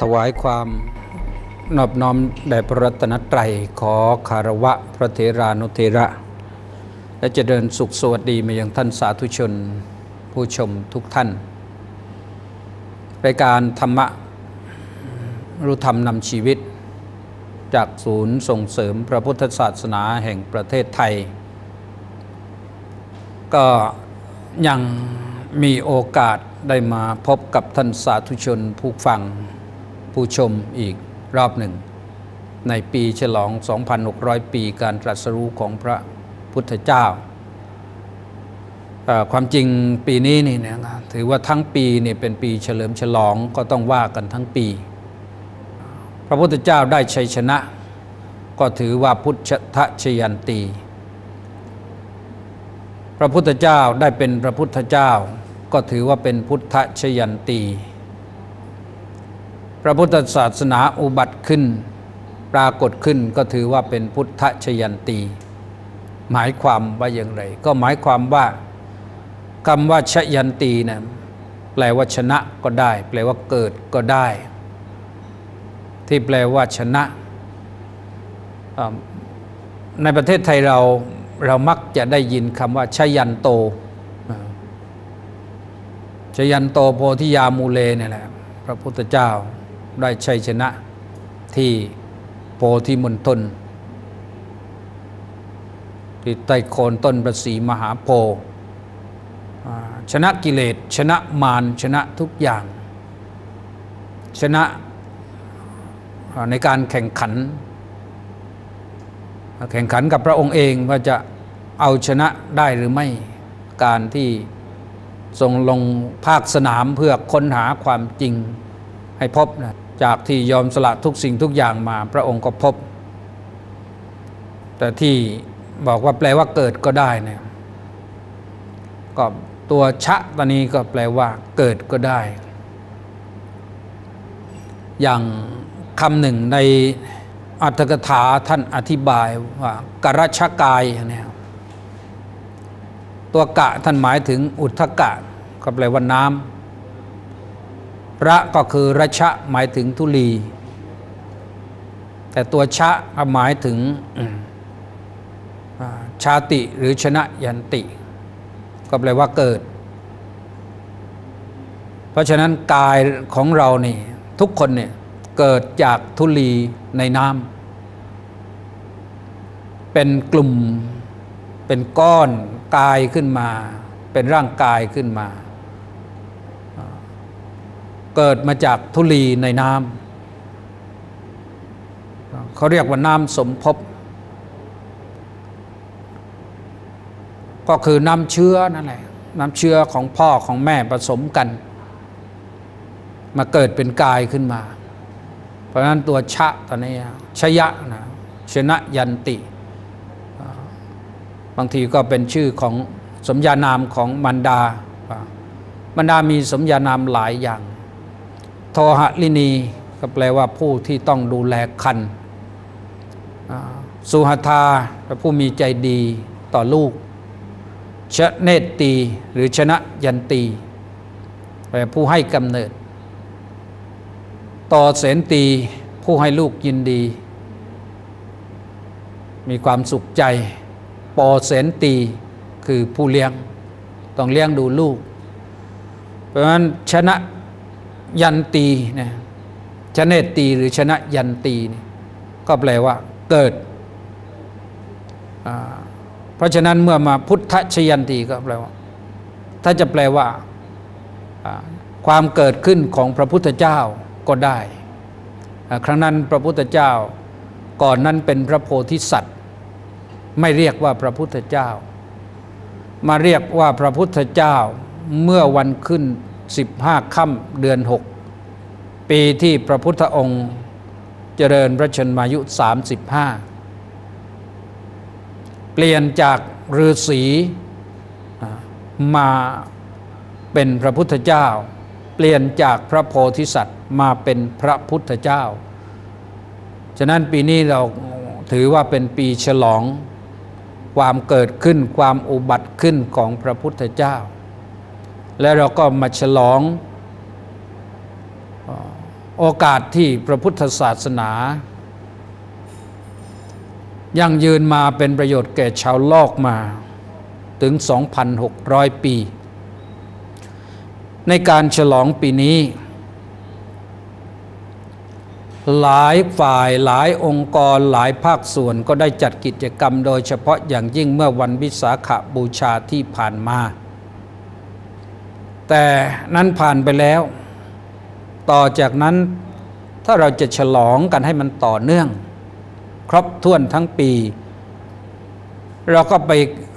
ถวายความนอบน้อมแด่พระรัตนตรัยขอคารวะพระเถรานุเถระ และจะเดินสุขสวัสดีมายังท่านสาธุชน ผู้ชมทุกท่าน รายการธรรมะรู้ธรรมนำชีวิต จากศูนย์ส่งเสริมพระพุทธศาสนาแห่งประเทศไทย ก็ยังมีโอกาสได้มาพบกับท่านสาธุชนผู้ฟัง ผู้ชมอีกรอบหนึ่ง ในปีฉลอง 2,600 ปีการตรัสรู้ของพระพุทธเจ้า ความจริงปีนี้นี่นะถือว่าทั้งปีนี่เป็นปีเฉลิมฉลองก็ต้องว่ากันทั้งปี พระพุทธเจ้าได้ชัยชนะ ก็ถือว่าพุทธชยันตีพระพุทธเจ้าได้เป็นพระพุทธเจ้า ก็ถือว่าเป็นพุทธชยันตี ระพุทธศาสนาอุบัติขึ้น ปรากฏขึ้นก็ถือว่าเป็นพุทธชยันตี หมายความว่าอย่างไร ก็หมายความว่าคำว่าชยันตีนะแปลว่าชนะก็ได้ แปลว่าเกิดก็ได้ ที่แปลว่าชนะ ในประเทศไทยเราเรามักจะได้ยินคำว่าชยันโตชยันโตโพธิยามูเลเนี่ยแหละพระพุทธเจ้า ได้ชัยชนะที่โพธิมณฑลที่ใต้โคนต้นประสีมหาโพธิ์ชนะกิเลสชนะมารชนะทุกอย่าง ชนะในการแข่งขัน แข่งขันกับพระองค์เองว่าจะเอาชนะได้หรือไม่การที่ทรงลงภาคสนามเพื่อค้นหาความจริงให้พบนะ จากที่ยอมสละทุกสิ่งทุกอย่างมาพระองค์ก็พบ แต่ที่บอกว่าแปลว่าเกิดก็ได้เนี่ยก็ตัวชะตอนนี้ก็แปลว่าเกิดก็ได้ อย่างคำหนึ่งในอัตถกถาท่านอธิบายว่ากรชกายเนี่ยตัวกะท่านหมายถึงอุทธกะ ก็แปลว่าน้ำ ระก็คือระชะหมายถึงทุลี แต่ตัวชะหมายถึงชาติหรือชนะยันติ ก็แปลว่าเกิด เพราะฉะนั้นกายของเรานี่ทุกคนเนี่ยเกิดจากทุลีในน้ำเป็นกลุ่มเป็นก้อนกายขึ้นมา เป็นร่างกายขึ้นมา เกิดมาจากทุลีในน้ำเขาเรียกว่าน้ำสมภพก็คือน้ำเชื้อนั่นแหละน้ำเชื้อของพ่อของแม่ผสมกัน มาเกิดเป็นกายขึ้นมา เพราะฉะนั้นตัวชะตอนนี้ชยะนะชนะยันติ บางทีก็เป็นชื่อของสมญานามของมันดา มันดามีสมญานามหลายอย่าง โทหะลินี ก็แปลว่าผู้ที่ต้องดูแลคันสุหธาแปลผู้มีใจดีต่อลูกชเนตตีหรือชนะยันตีแปลผู้ให้กำเนิด ต่อเสนตีผู้ให้ลูกยินดี มีความสุขใจ ปอเสนตีคือผู้เลี้ยง ต้องเลี้ยงดูลูก เพราะฉะนั้นชนะ ยันตีนะชนตตีหรือชนะยันตีนี่ก็แปลว่าเกิด เพราะฉะนั้นเมื่อมาพุทธชยันตีก็แปลว่า ถ้าจะแปลว่าความเกิดขึ้นของพระพุทธเจ้าก็ได้ ครั้งนั้นพระพุทธเจ้าก่อนนั้นเป็นพระโพธิสัตว์ ไม่เรียกว่าพระพุทธเจ้า มาเรียกว่าพระพุทธเจ้าเมื่อวันขึ้น 15ค่ำเดือน 6 ปีที่พระพุทธองค์เจริญพระชนมายุ 35 เปลี่ยนจากฤาษีมาเป็นพระพุทธเจ้า เปลี่ยนจากพระโพธิสัตว์มาเป็นพระพุทธเจ้า ฉะนั้นปีนี้เราถือว่าเป็นปีฉลองความเกิดขึ้นความอุบัติขึ้นของพระพุทธเจ้า และเราก็มาฉลองโอกาสที่พระพุทธศาสนา ยังยืนมาเป็นประโยชน์แก่ชาวโลกมาถึง 2,600 ปี ในการฉลองปีนี้ หลายฝ่ายหลายองค์กรหลายภาคส่วนก็ได้จัดกิจกรรมโดยเฉพาะอย่างยิ่งเมื่อวันวิสาขบูชาที่ผ่านมา แต่นั้นผ่านไปแล้ว ต่อจากนั้นถ้าเราจะฉลองกันให้มันต่อเนื่อง ครบถ้วนทั้งปี เราก็ไป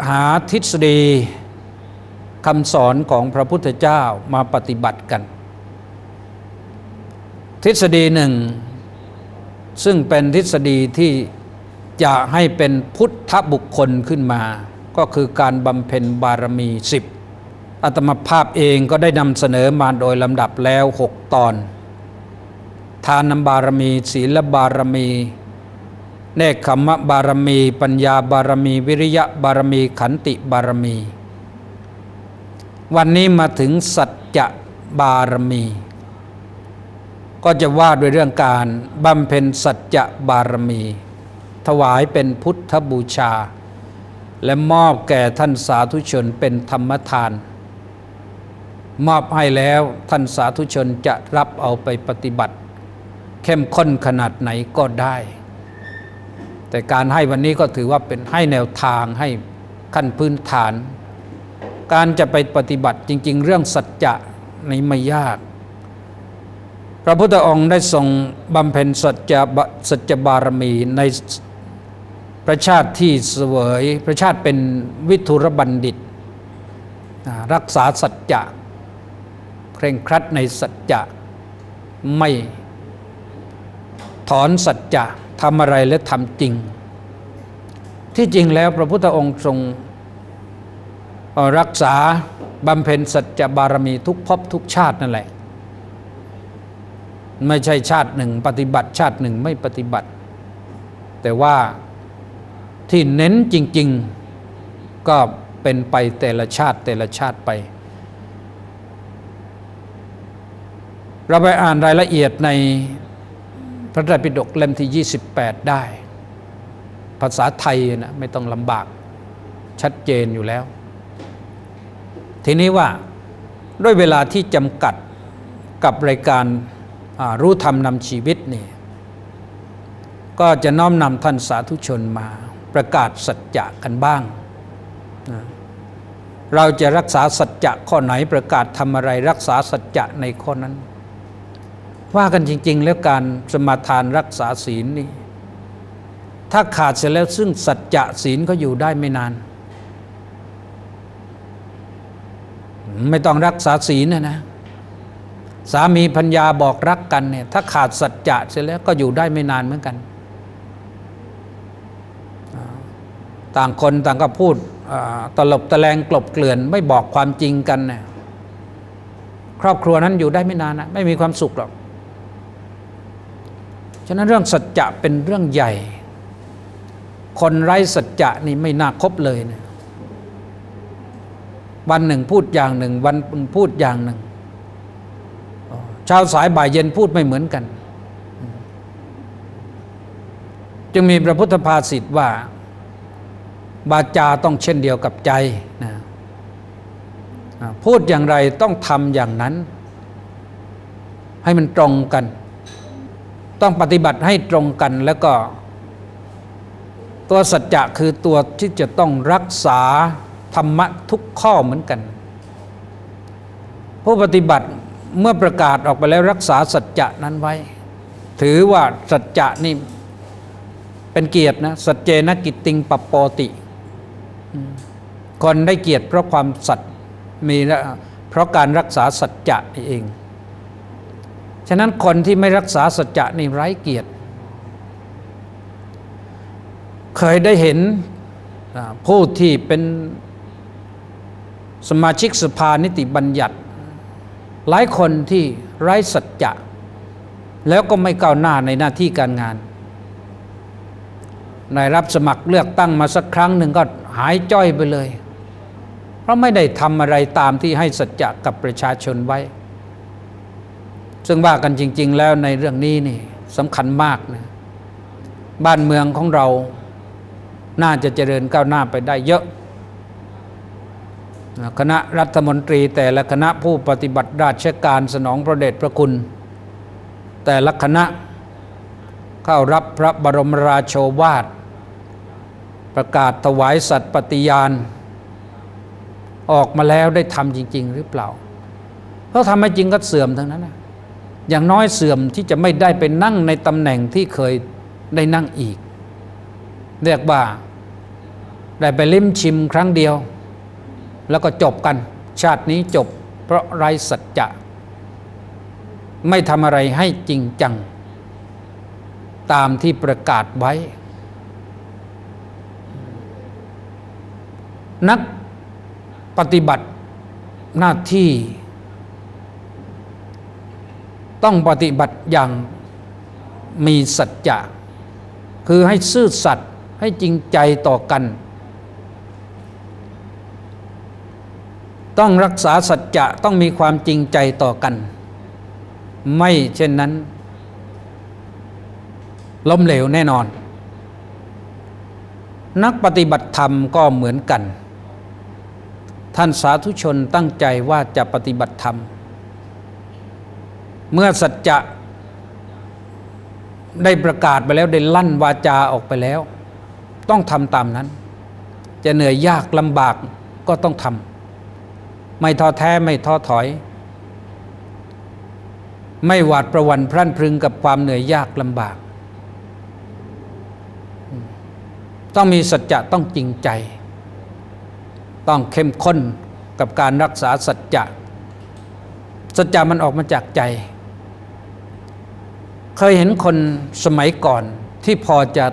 หาทฤษฎีคำสอนของพระพุทธเจ้ามาปฏิบัติกัน ทฤษฎีหนึ่ง ซึ่งเป็นทฤษฎีที่จะให้เป็นพุทธบุคคลขึ้นมา ก็คือการบำเพ็ญบารมีสิบ อัตมภาพเองก็ได้นำเสนอมาโดยลำดับแล้วหกตอน ทานบารมี ศีลบารมี เนคขมะบารมี ปัญญาบารมี วิริยะบารมี ขันติบารมี วันนี้มาถึงสัจจะบารมี ก็จะว่าด้วยเรื่องการบำเพ็ญสัจจะบารมี ถวายเป็นพุทธบูชา และมอบแก่ท่านสาธุชนเป็นธรรมทาน มอบให้แล้วท่านสาธุชนจะรับเอาไปปฏิบัติ เข้มข้นขนาดไหนก็ได้ แต่การให้วันนี้ก็ถือว่าเป็นให้แนวทางให้ขั้นพื้นฐาน การจะไปปฏิบัติจริง ๆ เรื่องสัจจะนี้ไม่ยาก พระพุทธองค์ได้ทรงบำเพ็ญสัจจะบสัจจบารมีในประชาติที่เสวยประชาติเป็นวิทุรบัณฑิต รักษาสัจจะ เคร่งครัดในสัจจะไม่ถอนสัจจะทำอะไรและทำจริง ที่จริงแล้วพระพุทธองค์ทรงรักษาบำเพ็ญสัจจะบารมีทุกภพทุกชาตินั่นแหละ ไม่ใช่ชาติหนึ่ง ปฏิบัติชาติหนึ่งไม่ปฏิบัติ แต่ว่าที่เน้นจริง ๆก็เป็นไปแต่ละชาติแต่ละชาติไป เราไปอ่านรายละเอียดในพระไตรปิฎกเล่มที่ 28 ได้ ภาษาไทยนะไม่ต้องลำบากชัดเจนอยู่แล้ว ทีนี้ว่าด้วยเวลาที่จำกัดกับรายการรู้ธรรมนำชีวิตนี่ก็จะน้อมนำท่านสาธุชนมาประกาศสัจจะกันบ้าง เราจะรักษาสัจจะข้อไหนประกาศทำอะไรรักษาสัจจะในข้อนั้น ว่ากันจริง ๆ แล้วการสมาทานรักษาศีลนี่ถ้าขาดเสร็จแล้วซึ่งสัจจะศีลก็อยู่ได้ไม่นาน ไม่ต้องรักษาศีลนะนะ สามีพัญญาบอกรักกันเนี่ยถ้าขาดสัจจะเสร็จแล้วก็อยู่ได้ไม่นานเหมือนกัน ต่างคนต่างก็พูดตลบตะแลงกลบเกลื่อนไม่บอกความจริงกันเนี่ยครอบครัวนั้นอยู่ได้ไม่นานนะไม่มีความสุขหรอก ฉะนั้นเรื่องสัจจะเป็นเรื่องใหญ่ คนไร้สัจจะนี่ไม่น่าคบเลยเนี่ยวันหนึ่งพูดอย่างหนึ่ง วันพูดอย่างหนึ่งเช้าสายบ่ายเย็นพูดไม่เหมือนกัน จึงมีพระพุทธภาษิตว่า บาจาต้องเช่นเดียวกับใจนะพูดอย่างไรต้องทำอย่างนั้น ให้มันตรงกัน ต้องปฏิบัติให้ตรงกันแล้วก็ ตัวสัจจะคือตัวที่จะต้องรักษาธรรมะทุกข้อเหมือนกัน ผู้ปฏิบัติเมื่อประกาศออกไปแล้วรักษาสัจจะนั้นไว้ ถือว่าสัจจะนี่เป็นเกียรตินะสัจเจนกิตติงปปโปติ คนได้เกียรติเพราะความสัตย์มีเพราะการรักษาสัจจะนี่เอง ฉะนั้นคนที่ไม่รักษาสัจจะนี่ไร้เกียรติ เคยได้เห็นผู้ที่เป็นสมาชิกสภานิติบัญญัติ หลายคนที่ไร้สัจจะ แล้วก็ไม่ก้าวหน้าในหน้าที่การงานในรับสมัครเลือกตั้งมาสักครั้งหนึ่งก็หายจ้อยไปเลย เพราะไม่ได้ทำอะไรตามที่ให้สัจจะกับประชาชนไว้ ซึ่งว่ากันจริง ๆ แล้วในเรื่องนี้นี่สำคัญมากนะบ้านเมืองของเราน่าจะเจริญก้าวหน้าไปได้เยอะ คณะรัฐมนตรีแต่ละคณะผู้ปฏิบัติราชการสนองพระเดชพระคุณ แต่ละคณะเข้ารับพระบรมราโชวาท ประกาศถวายสัตย์ปฏิญาณ ออกมาแล้วได้ทำจริง ๆ หรือเปล่าเขาะทำไม่จริงก็เสื่อมทั้งนั้นนะ อย่างน้อยเสื่อมที่จะไม่ได้ไปนั่งในตำแหน่งที่เคยได้นั่งอีก เรียกว่าได้ไปลิ้มชิมครั้งเดียว แล้วก็จบกัน ชาตินี้จบ เพราะไร้สัจจะ ไม่ทำอะไรให้จริงจัง ตามที่ประกาศไว้ นักปฏิบัติหน้าที่ ต้องปฏิบัติอย่างมีสัจจะ คือให้ซื่อสัตย์ให้จริงใจต่อกัน ต้องรักษาสัจจะต้องมีความจริงใจต่อกัน ไม่เช่นนั้น ล้มเหลวแน่นอน นักปฏิบัติธรรมก็เหมือนกัน ท่านสาธุชนตั้งใจว่าจะปฏิบัติธรรม เมื่อสัจจะได้ประกาศไปแล้วได้ลั่นวาจาออกไปแล้ว ต้องทำตามนั้น จะเหนื่อยยากลำบากก็ต้องทำไม่ท้อแท้ไม่ท้อถอย ไม่หวาดประวันพรั่นพรึงกับความเหนื่อยยากลำบาก ต้องมีสัจจะต้องจริงใจ ต้องเข้มข้นกับการรักษาสัจจะสัจจะมันออกมาจากใจ เคยเห็นคนสมัยก่อนที่พอจะ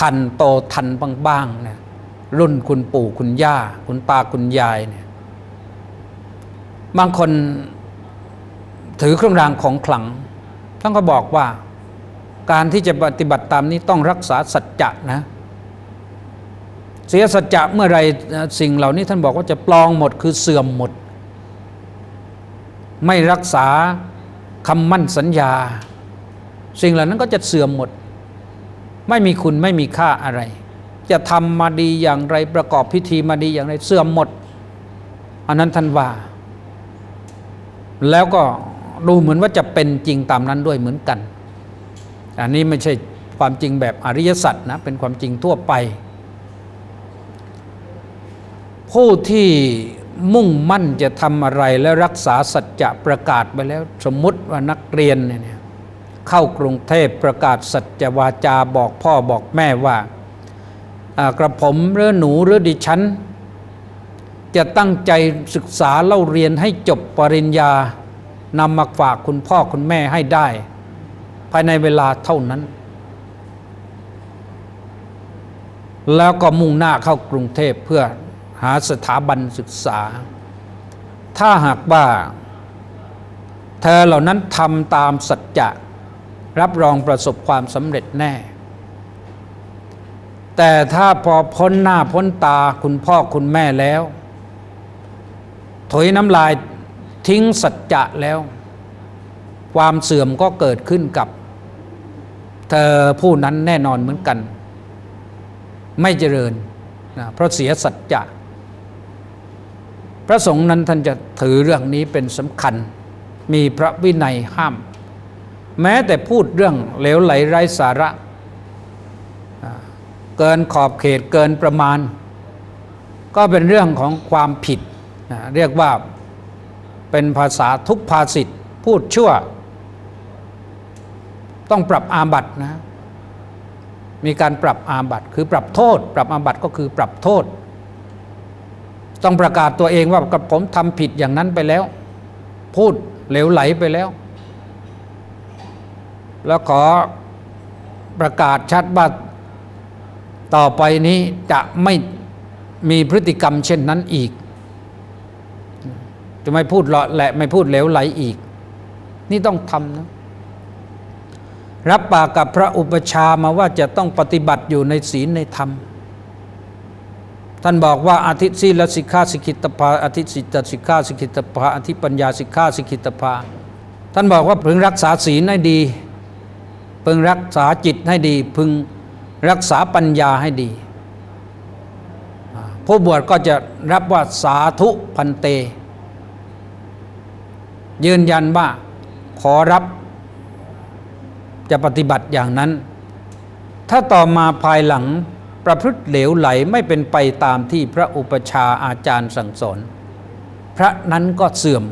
ทันโตทันบ้างๆเนี่ยรุ่นคุณปู่คุณย่า คุณตาคุณยายเนี่ยบางคนถือเครื่องรางของขลังท่านก็บอกว่าการที่จะปฏิบัติตามนี้ต้องรักษาสัจจะนะ เสียสัจจะเมื่อไรสิ่งเหล่านี้ท่านบอกว่าจะปลองหมดคือเสื่อมหมด ไม่รักษาคำมั่นสัญญา สิ่งเหล่านั้นก็จะเสื่อมหมด ไม่มีคุณไม่มีค่าอะไร จะทำมาดีอย่างไรประกอบพิธีมาดีอย่างไรเสื่อมหมด อันนั้นท่านว่า แล้วก็ดูเหมือนว่าจะเป็นจริงตามนั้นด้วยเหมือนกัน อันนี้ไม่ใช่ความจริงแบบอริยสัจนะ เป็นความจริงทั่วไป ผู้ที่มุ่งมั่นจะทำอะไรและรักษาสัจจะประกาศไปแล้ว สมมุติว่านักเรียนเนี่ย เข้ากรุงเทพประกาศสัจวาจาบอกพ่อบอกแม่ว่ากระผมหรือหนูหรือดิฉัน จะตั้งใจศึกษาเล่าเรียนให้จบปริญญานำมาฝากคุณพ่อคุณแม่ให้ได้ ภายในเวลาเท่านั้น แล้วก็มุ่งหน้าเข้ากรุงเทพเพื่อหาสถาบันศึกษา ถ้าหากว่า เธอเหล่านั้นทำตามสัจจะ รับรองประสบความสำเร็จแน่ แต่ถ้าพอพ้นหน้าพ้นตาคุณพ่อคุณแม่แล้วถอยน้ำลายทิ้งสัจจะแล้ว ความเสื่อมก็เกิดขึ้นกับ เธอผู้นั้นแน่นอนเหมือนกัน ไม่เจริญนะเพราะเสียสัจจะพระสงฆ์นั้นท่านจะถือเรื่องนี้เป็นสำคัญ มีพระวินัยห้าม แม้แต่พูดเรื่องเหลวไหลไร้สาระ เกินขอบเขตเกินประมาณ ก็เป็นเรื่องของความผิด เรียกว่าเป็นภาษาทุกภาษิตพูดชั่ว ต้องปรับอาบัตนะมีการปรับอาบัตคือปรับโทษ ปรับอาบัตก็คือปรับโทษ ต้องประกาศตัวเองว่ากับผมทำผิดอย่างนั้นไปแล้ว พูดเหลวไหลไปแล้ว แล้วขอประกาศชัดว่าต่อไปนี้จะไม่มีพฤติกรรมเช่นนั้นอีก จะไม่พูดเลาะแหละไม่พูดเหลวไหลอีก นี่ต้องทำนะรับปากกับพระอุปชามาว่าจะต้องปฏิบัติอยู่ในศีลในธรรม ท่านบอกว่าอาทิศีลสิกขาสิกิตภาอาทิสิตสิกขาสิกิตภาอาทิปัญญาสิกขาสิกิตภาท่านบอกว่าพึงรักษาศีลให้ดี พึงรักษาจิตให้ดี พึงรักษาปัญญาให้ดี ผู้บวชก็จะรับว่าสาธุพันเต ยืนยันว่าขอรับจะปฏิบัติอย่างนั้น ถ้าต่อมาภายหลังประพฤติเหลวไหลไม่เป็นไปตามที่พระอุปชาอาจารย์สั่งสอนพระนั้นก็เสื่อม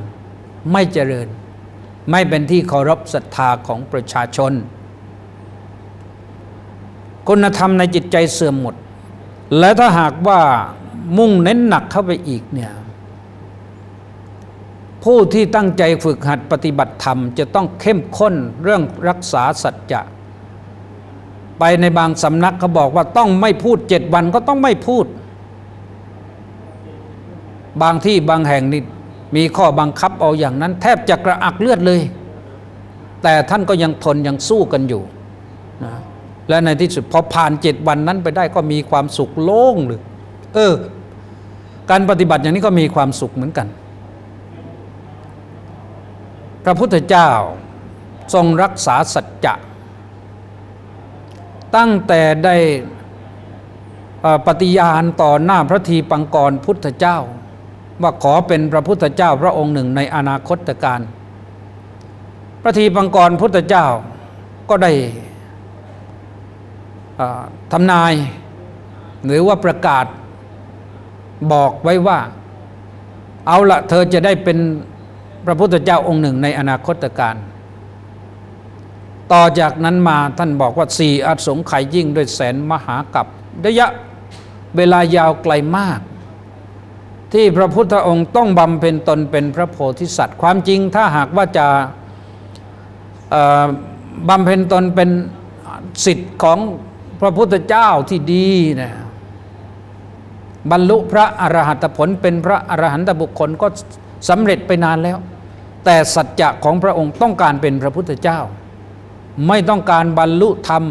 ไม่เจริญ ไม่เป็นที่เคารพศรัทธาของประชาชน คุณธรรมในจิตใจเสื่อมหมด และถ้าหากว่ามุ่งเน้นหนักเข้าไปอีกเนี่ยผู้ที่ตั้งใจฝึกหัดปฏิบัติธรรม จะต้องเข้มข้นเรื่องรักษาสัจจะ ไปในบางสำนักเขาบอกว่าต้องไม่พูดเจ็ดวันก็ต้องไม่พูด บางที่บางแห่งนี่มีข้อบังคับเอาอย่างนั้น แทบจะกระอักเลือดเลย แต่ท่านก็ยังทนยังสู้กันอยู่ และในที่สุดพอผ่านเจ็ดวันนั้นไปได้ก็มีความสุขโล่งเลยเออ การปฏิบัติอย่างนี้ก็มีความสุขเหมือนกัน พระพุทธเจ้าทรงรักษาสัจจะ ตั้งแต่ได้ปฏิญาณต่อหน้าพระทีปังกรพุทธเจ้า ว่าขอเป็นพระพุทธเจ้าพระองค์หนึ่งในอนาคตการ พระทีปังกรพุทธเจ้าก็ได้ ทำนาย หรือว่าประกาศบอกไว้ว่า เอาละเธอจะได้เป็นพระพุทธเจ้าองค์หนึ่งในอนาคตการต่อจากนั้นมาท่านบอกว่าสี่อสงไขยยิ่งด้วยแสนมหากับระยะเวลายาวไกลมาก ที่พระพุทธองค์ต้องบำเพ็ญตนเป็นพระโพธิสัตว์ ความจริงถ้าหากว่าจะบำเพ็ญตนเป็นสิทธิ์ของ พระพุทธเจ้าที่ดีนะบรรลุพระอรหัตผลเป็นพระอรหันตบุคคลก็สำเร็จไปนานแล้ว แต่สัจจะของพระองค์ต้องการเป็นพระพุทธเจ้า ไม่ต้องการบรรลุธรรม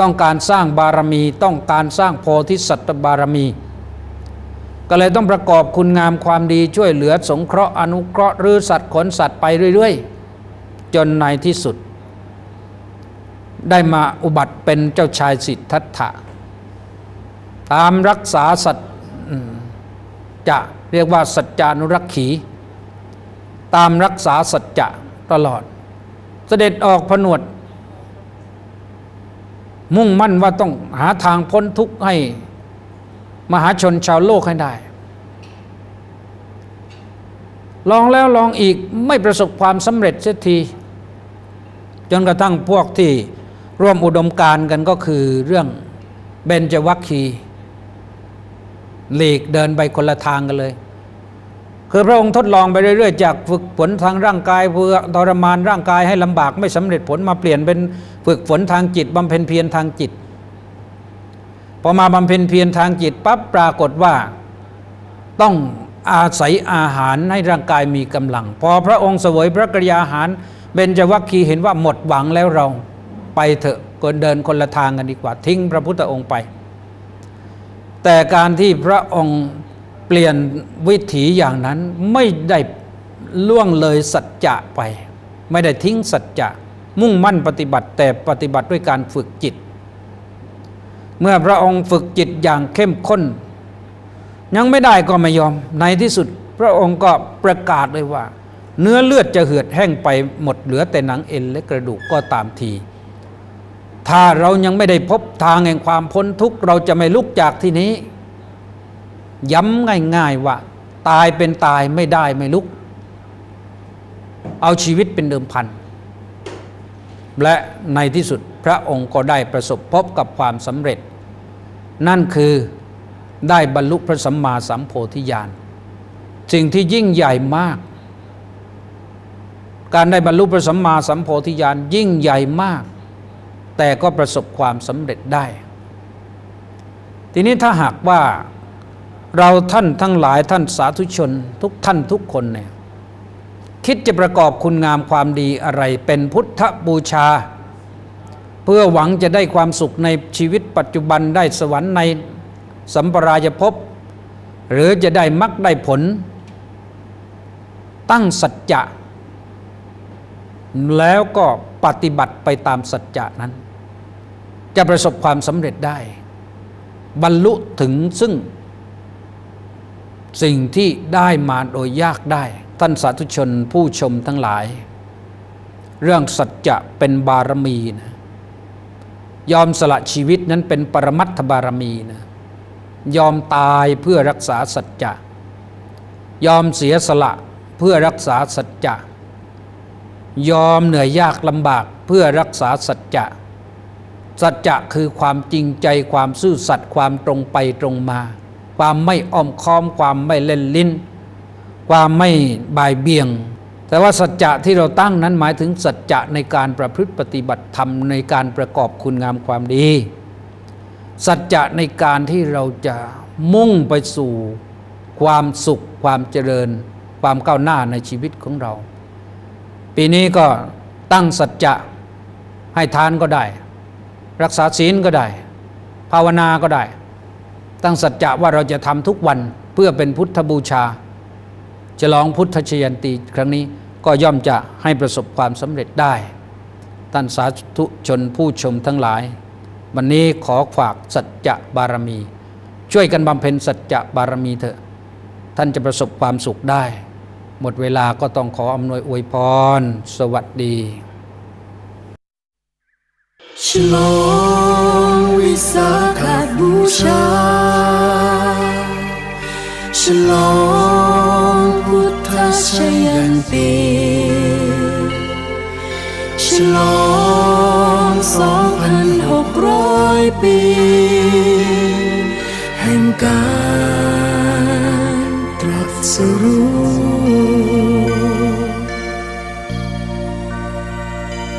ต้องการสร้างบารมี ต้องการสร้างโพธิสัตว์บารมี ก็เลยต้องประกอบคุณงามความดีช่วยเหลือสงเคราะห์อนุเคราะห์หรือสัตว์ขนสัตว์ไปเรื่อย ๆ จนในที่สุด ได้มาอุบัติเป็นเจ้าชายสิทธัตถะตามรักษาสัจจะเรียกว่าสัจจานุรักขีตามรักษาสัจจะตลอด เสด็จออกผนวด มุ่งมั่นว่าต้องหาทางพ้นทุกข์ให้มหาชนชาวโลกให้ได้ ลองแล้วลองอีกไม่ประสบความสำเร็จเสียที จนกระทั่งพวกที่ ร่วมอุดมการกันก็คือเรื่องเบญจวัคคีหลีกเดินไปคนละทางกันเลย คือพระองค์ทดลองไปเรื่อยๆ จากฝึกฝนทางร่างกายเพื่อทรมานร่างกายให้ลำบากไม่สำเร็จผลมาเปลี่ยนเป็นฝึกฝนทางจิตบำเพ็ญเพียรทางจิตพอมาบำเพ็ญเพียรทางจิตปั๊บปรากฏว่าต้องอาศัยอาหารให้ร่างกายมีกำลัง พอพระองค์เสวยพระกริยาอาหารเบญจวัคคีเห็นว่าหมดหวังแล้วเรา ไปเถอะก็เดินคนละทางกันดีกว่า ทิ้งพระพุทธองค์ไป แต่การที่พระองค์เปลี่ยนวิถีอย่างนั้นไม่ได้ล่วงเลยสัจจะไป ไม่ได้ทิ้งสัจจะมุ่งมั่นปฏิบัติแต่ปฏิบัติด้วยการฝึกจิต เมื่อพระองค์ฝึกจิตอย่างเข้มข้น ยังไม่ได้ก็ไม่ยอมในที่สุดพระองค์ก็ประกาศเลยว่า เนื้อเลือดจะเหือดแห้งไปหมดเหลือแต่หนังเอ็นและกระดูกก็ตามที ถ้าเรายังไม่ได้พบทางแห่งความพ้นทุกข์เราจะไม่ลุกจากที่นี้ ย้ำง่าย ๆว่า ตายเป็นตายไม่ได้ไม่ลุก เอาชีวิตเป็นเดิมพัน และในที่สุดพระองค์ก็ได้ประสบพบกับความสำเร็จ นั่นคือได้บรรลุพระสัมมาสัมโพธิญาณสิ่งที่ยิ่งใหญ่มาก การได้บรรลุพระสัมมาสัมโพธิญาณยิ่งใหญ่มาก แต่ก็ประสบความสำเร็จได้ ทีนี้ถ้าหากว่าเราท่านทั้งหลายท่านสาธุชน ทุกท่านทุกคนเนี่ยคิดจะประกอบคุณงามความดีอะไรเป็นพุทธบูชา เพื่อหวังจะได้ความสุขในชีวิตปัจจุบันได้สวรรค์ในสัมปรายภพหรือจะได้มรรคได้ผล ตั้งสัจจะ แล้วก็ปฏิบัติไปตามสัจจะนั้น จะประสบความสำเร็จได้ บรรลุถึงซึ่ง สิ่งที่ได้มาโดยยากได้ ท่านสาธุชนผู้ชมทั้งหลาย เรื่องสัจจะเป็นบารมีนะยอมสละชีวิตนั้นเป็นปรมัตถบารมีนะยอมตายเพื่อรักษาสัจจะ ยอมเสียสละเพื่อรักษาสัจจะ ยอมเหนื่อยยากลำบากเพื่อรักษาสัจจะ สัจจะคือความจริงใจความซื่อสัตย์ความตรงไปตรงมา ความไม่อ้อมค้อม ความไม่เล่นลิ้น ความไม่บ่ายเบี่ยง แต่ว่าสัจจะที่เราตั้งนั้นหมายถึงสัจจะในการประพฤติปฏิบัติธรรมในการประกอบคุณงามความดี สัจจะในการที่เราจะมุ่งไปสู่ ความสุข ความเจริญ ความก้าวหน้าในชีวิตของเรา ปีนี้ก็ตั้งสัจจะให้ทานก็ได้ รักษาศีลก็ได้ ภาวนาก็ได้ ตั้งสัจจะว่าเราจะทำทุกวันเพื่อเป็นพุทธบูชาฉลองพุทธชยันตีครั้งนี้ก็ย่อมจะให้ประสบความสำเร็จได้ ท่านสาธุชนผู้ชมทั้งหลาย วันนี้ขอฝากสัจจะบารมี ช่วยกันบำเพ็ญสัจจะบารมีเถอะ ท่านจะประสบความสุขได้ หมดเวลาก็ต้องขออำนวยอวยพร สวัสดี ฉลองวิสาขบูชา ฉลองพุทธชยันตีฉลองสองพันหกร้อยปี แห่งการตรัสรู้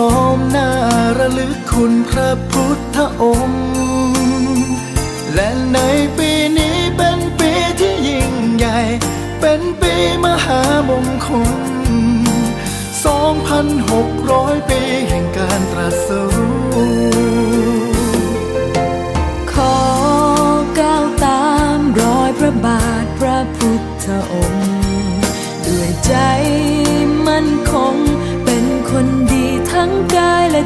ร้อมหน้าระลึกคุณพระพุทธองค์ และในปีนี้เป็นปีที่ยิ่งใหญ่ เป็นปีมหามงคล 2,600 ปีแห่งการตรัสรู้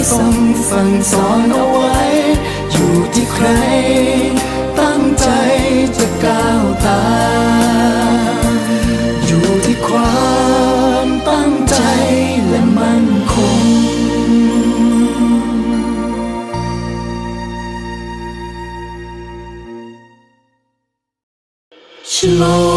ท่านได้ทรงสั่งสอนเอาไว้ อยู่ที่ใคร ตั้งใจจะก้าวตามอยู่ที่ความตั้งใจและมั่นคงฉล